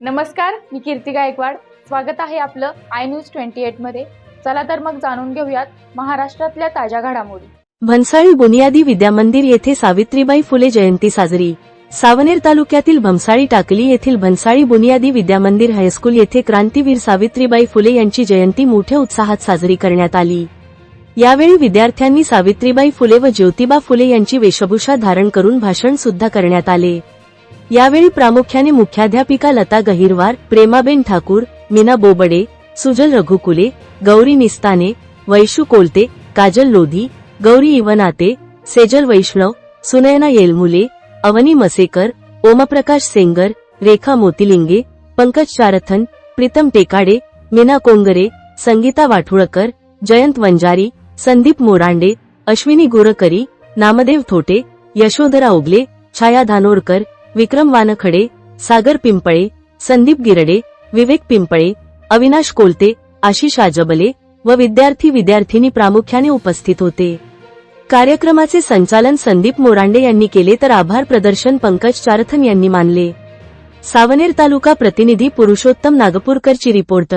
नमस्कार मी कीर्ती गायकवाड. स्वागत आहे आपलं आय न्यूज ट्वेंटी एटमध्ये. चला तर मग जाणून घेऊयात महाराष्ट्रातल्या ताज्या घडामोडी. भन्साळी बुनियादी विद्यामंदिर येथे सावित्रीबाई फुले जयंती साजरी. सावनेर तालुक्यातील भमसाळी टाकली येथील भन्साळी बुनियादी विद्यामंदिर हायस्कूल येथे क्रांतीवीर सावित्रीबाई फुले यांची जयंती मोठ्या उत्साहात साजरी करण्यात आली. यावेळी विद्यार्थ्यांनी सावित्रीबाई फुले व ज्योतिबा फुले यांची वेशभूषा धारण करून भाषण सुद्धा करण्यात आले. यावेळी प्रामुख्याने मुख्याध्यापिका लता गहिरवार प्रेमाबेन ठाकूर मीना बोबडे सुजल रघुकुले गौरी निस्ताने वैशू कोलते काजल लोधी गौरी इवनाते सेजल वैष्णव सुनयना येलमुले अवनी मसेकर ओमप्रकाश सेंगर रेखा मोतिलिंगे पंकज चारथन प्रीतम टेकाडे मीना कोंगरे संगीता वाठुळकर जयंत वंजारी संदीप मोरांडे अश्विनी गुरकरी नामदेव थोटे यशोधरा ओगले छाया धानोरकर विक्रम वानखडे सागर पिंपळे संदीप गिरडे विवेक पिंपळे अविनाश कोलते आशिष आजबले व विद्यार्थी विद्यार्थिनी प्रामुख्याने उपस्थित होते. कार्यक्रमाचे संचालन संदीप मोरांडे यांनी केले तर आभार प्रदर्शन पंकज चारथन यांनी मानले. सावनेर तालुका प्रतिनिधी पुरुषोत्तम नागपूरकरची रिपोर्ट.